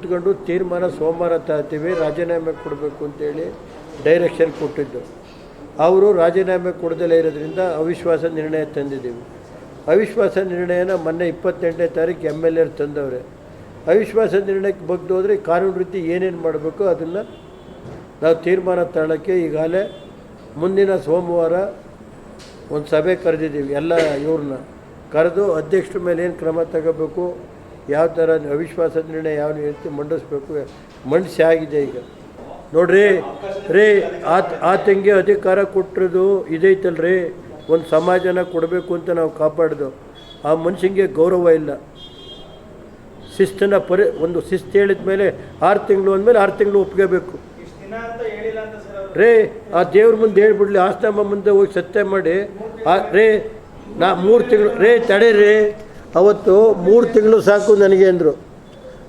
ಕೂತ್ಕೊಂಡು ತೀರ್ಮಾನ ಸೋಮವಾರ ತರ್ತೀವಿ, ರಾಜೀನಾಮೆ ಕೊಡಬೇಕು ಅಂತೇಳಿ ಡೈರೆಕ್ಷನ್ ಕೊಟ್ಟಿದ್ದು. ಅವರು ರಾಜೀನಾಮೆ ಕೊಡದಲ್ಲೇ ಇರೋದ್ರಿಂದ ಅವಿಶ್ವಾಸ ನಿರ್ಣಯ ತಂದಿದ್ದೀವಿ. ಅವಿಶ್ವಾಸ ನಿರ್ಣಯನ ಮೊನ್ನೆ ಇಪ್ಪತ್ತೆಂಟನೇ ತಾರೀಕು ಎಂ ಎಲ್ ಎರ್ ತಂದವ್ರೆ. ಅವಿಶ್ವಾಸ ನಿರ್ಣಯಕ್ಕೆ ಬಗ್ದು ಹೋದರೆ ಕಾನೂನು ರೀತಿ ಏನೇನು ಮಾಡಬೇಕು ಅದನ್ನು ನಾವು ತೀರ್ಮಾನ ತಗೊಳ್ಳೋಕ್ಕೆ ಈಗಾಗಲೇ ಮುಂದಿನ ಸೋಮವಾರ ಒಂದು ಸಭೆ ಕರೆದಿದ್ದೀವಿ ಎಲ್ಲ ಇವ್ರನ್ನ. ಕರೆದು ಅಧ್ಯಕ್ಷರ ಮೇಲೆ ಏನು ಕ್ರಮ ತಗೋಬೇಕು ಯಾವ ಥರ ಅವಿಶ್ವಾಸ ನಿರ್ಣಯ ಯಾವ ರೀತಿ ಮಂಡಿಸ್ಬೇಕು. ಮಂಡಿಸಿ ಆಗಿದೆ ಈಗ. ನೋಡ್ರಿ, ರೀ ಆತ ತಂಗಿ ಅಧಿಕಾರ ಕೊಟ್ಟಿರೋದು ಇದೈತಲ್ರಿ. ಒಂದು ಸಮಾಜನ ಕೊಡಬೇಕು ಅಂತ ನಾವು ಕಾಪಾಡ್ದು ಆ ಮನುಷ್ಯನಿಗೆ ಗೌರವ ಇಲ್ಲ. ಶಿಸ್ತಿನ ಪರಿ, ಒಂದು ಶಿಸ್ತು ಹೇಳಿದ ಮೇಲೆ ಆರು ತಿಂಗಳು ಅಂದಮೇಲೆ ಆರು ತಿಂಗಳು ಒಪ್ಕೋಬೇಕು ರೇ, ಆ ದೇವ್ರ ಮುಂದೆ ಹೇಳ್ಬಿಡ್ಲಿ ಆಸ್ತಮ ಮುಂದೆ ಹೋಗಿ ಸತ್ಯ ಮಾಡಿ. ಆ, ರೇ, ನಾ ಮೂರು ತಿಂಗಳು, ರೇ, ತಡೀರಿ. ಅವತ್ತು ಮೂರು ತಿಂಗಳು ಸಾಕು ನನಗೆ ಅಂದರು.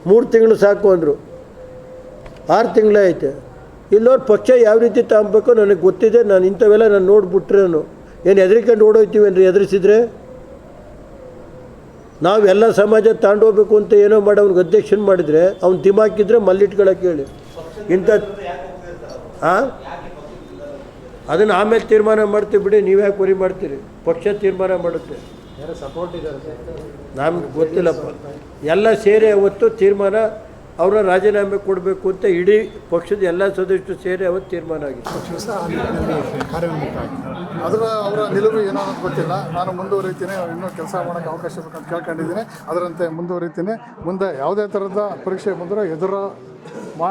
ಮೂರು ತಿಂಗಳು ಸಾಕು ಅಂದರು. ಆರು ತಿಂಗಳೇ ಐತೆ. ಇಲ್ಲೋರು ಪಕ್ಷ ಯಾವ ರೀತಿ ತಗೊಬೇಕು ನನಗೆ ಗೊತ್ತಿದೆ. ನಾನು ಇಂಥವೆಲ್ಲ ನಾನು ನೋಡಿಬಿಟ್ರೆ ನಾನು. ಏನು ಹೆದರಿಕೊಂಡು ಓಡೋಯ್ತೀವಿ ಅಂದರೆ ಎದುರಿಸಿದ್ರೆ ನಾವು ಎಲ್ಲ ಸಮಾಜ ತಗೊಂಡೋಗ್ಬೇಕು ಅಂತ ಏನೋ ಮಾಡಿ ಅವ್ನಿಗೆ ಅಧ್ಯಕ್ಷನ್ ಮಾಡಿದರೆ, ಅವ್ನು ದಿಮಾಕಿದ್ರೆ ಮಲ್ಲಿಟ್ಕೊಳಕ್ಕೆ ಹೇಳಿ. ಇಂಥ ಹಾಂ ಅದನ್ನು ಆಮೇಲೆ ತೀರ್ಮಾನ ಮಾಡ್ತೀವಿ ಬಿಡಿ. ನೀವ್ಯಾಕೆ ವರಿ ಮಾಡ್ತೀರಿ? ಪಕ್ಷ ತೀರ್ಮಾನ ಮಾಡುತ್ತೆ. ನಮ್ಗೆ ಗೊತ್ತಿಲ್ಲಪ್ಪ. ಎಲ್ಲ ಸೇರಿ ಅವತ್ತು ತೀರ್ಮಾನ ಅವರ ರಾಜೀನಾಮೆ ಕೊಡಬೇಕು ಅಂತ ಇಡೀ ಪಕ್ಷದ ಎಲ್ಲ ಸದಸ್ಯರು ಸೇರಿ ಅವತ್ತು ತೀರ್ಮಾನ ಆಗಿತ್ತು. ಅದರ ಅವರ ನಿಲುವು ಏನೋ ಅನ್ನೋದು ಗೊತ್ತಿಲ್ಲ. ನಾನು ಮುಂದುವರಿತೀನಿ. ಇನ್ನೂ ಕೆಲಸ ಮಾಡೋಕ್ಕೆ ಅವಕಾಶ ಬೇಕಂತ ಕೇಳ್ಕೊಂಡಿದ್ದೀನಿ. ಅದರಂತೆ ಮುಂದುವರಿತೀನಿ. ಮುಂದೆ ಯಾವುದೇ ಥರದ ಪರೀಕ್ಷೆ ಬಂದರೂ ಎದುರ ಮಾ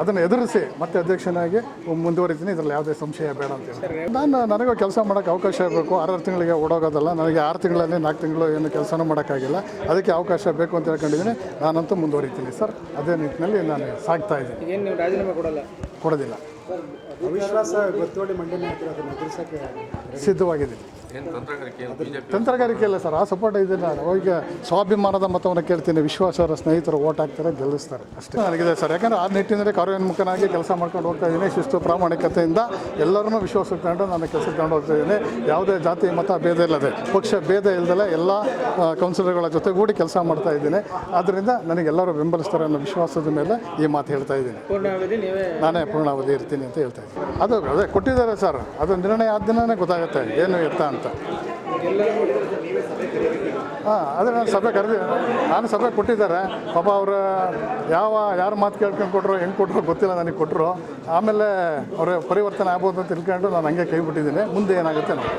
ಅದನ್ನು ಎದುರಿಸಿ ಮತ್ತೆ ಅಧ್ಯಕ್ಷನಾಗಿ ಮುಂದುವರಿತೀನಿ. ಇದರಲ್ಲಿ ಯಾವುದೇ ಸಂಶಯ ಬೇಡ ಅಂತ ಹೇಳಿ. ನಾನು ನನಗೂ ಕೆಲಸ ಮಾಡೋಕ್ಕೆ ಅವಕಾಶ ಇರಬೇಕು. ಆರಾರು ತಿಂಗಳಿಗೆ ಓಡೋಗೋದಲ್ಲ. ನನಗೆ ಆರು ತಿಂಗಳಲ್ಲಿ ನಾಲ್ಕು ತಿಂಗಳು ಏನು ಕೆಲಸನೂ ಮಾಡೋಕ್ಕಾಗಿಲ್ಲ. ಅದಕ್ಕೆ ಅವಕಾಶ ಬೇಕು ಅಂತ ಹೇಳ್ಕೊಂಡಿದ್ದೀನಿ. ನಾನಂತೂ ಮುಂದುವರಿತೀನಿ ಸರ್. ಅದೇ ನಿಟ್ಟಿನಲ್ಲಿ ನಾನು ಸಾಗ್ತಾ ಇದ್ದೀನಿ. ಏನು ನೀವು ರಾಜೀನಾಮೆ ಕೊಡಲ್ಲ? ಕೊಡೋದಿಲ್ಲ. ಅವಿಶ್ವಾಸ ಮಂಡನೆ ಆಗ್ತಿರೋ ಅದನ್ನು ಎದುರಿಸೋಕ್ಕೆ ಸಿದ್ಧವಾಗಿದ್ದೀನಿ ತಂತ್ರಗಾರಿಕೆ ಇಲ್ಲ ಸರ್ ಆ ಸಪೋರ್ಟ್ ಇದೆ ನಾನು. ಹೋಗಿ ಸ್ವಾಭಿಮಾನದ ಮತವನ್ನು ಕೇಳ್ತೀನಿ ವಿಶ್ವಾಸರ ಸ್ನೇಹಿತರು ಓಟ್ ಹಾಕ್ತಾರೆ ಗೆಲ್ಲಿಸ್ತಾರೆ ಅಷ್ಟೇ. ನನಗಿದೆ ಸರ್ ಯಾಕಂದರೆ ಆ ನಿಟ್ಟಿನಲ್ಲಿ ಕಾರ್ಯೋನ್ಮುಖನಾಗಿ ಕೆಲಸ ಮಾಡ್ಕೊಂಡು ಹೋಗ್ತಾ ಇದ್ದೀನಿ ಶಿಸ್ತು ಪ್ರಾಮಾಣಿಕತೆಯಿಂದ ಎಲ್ಲರನ್ನೂ ವಿಶ್ವಾಸ ತಗೊಂಡು ನಾನು ಕೆಲಸ ತಗೊಂಡು ಹೋಗ್ತಾ ಇದ್ದೀನಿ. ಯಾವುದೇ ಜಾತಿ ಮತ ಭೇದ ಇಲ್ಲದೆ ಪಕ್ಷ ಭೇದ ಇಲ್ಲದೆ ಎಲ್ಲ ಕೌನ್ಸಿಲರ್ಗಳ ಜೊತೆಗೂಡಿ ಕೆಲಸ ಮಾಡ್ತಾ ಇದ್ದೀನಿ. ಆದ್ದರಿಂದ ನನಗೆಲ್ಲರೂ ಬೆಂಬಲಿಸ್ತಾರೆ ಅನ್ನೋ ವಿಶ್ವಾಸದ ಮೇಲೆ ಈ ಮಾತು ಹೇಳ್ತಾ ಇದ್ದೀನಿ. ಪೂರ್ಣಾವಧಿ ನೀವೇ ನಾನೇ ಪೂರ್ಣಾವಧಿ ಇರ್ತೀನಿ ಅಂತ ಹೇಳ್ತಾ ಇದ್ದೀನಿ. ಅದು ಅದೇ ಕೊಟ್ಟಿದ್ದಾರೆ ಸರ್. ಅದು ನಿರ್ಣಯ ಆದ ದಿನನೇ ಗೊತ್ತಾಗುತ್ತೆ. ಏನು ಎತ್ತ ಅಂತ. ಹಾಂ, ಅದೇ ನಾನು ಸಭೆ ಕರೆದಿ, ನಾನು ಸಭೆ ಕೊಟ್ಟಿದ್ದಾರೆ. ಪಾಪ ಅವರ ಯಾವ, ಯಾರು ಮಾತು ಕೇಳ್ಕೊಂಡು ಕೊಟ್ಟರು ಹೆಂಗೆ ಕೊಟ್ಟರು ಗೊತ್ತಿಲ್ಲ ನನಗೆ ಕೊಟ್ಟರು ಆಮೇಲೆ ಅವರ ಪರಿವರ್ತನೆ ಆಗ್ಬೋದು ಅಂತ ತಿಳ್ಕೊಂಡು ನಾನು ಹಂಗೆ ಕೈ ಬಿಟ್ಟಿದ್ದೀನಿ. ಮುಂದೆ ಏನಾಗುತ್ತೆ ನೋಡಿ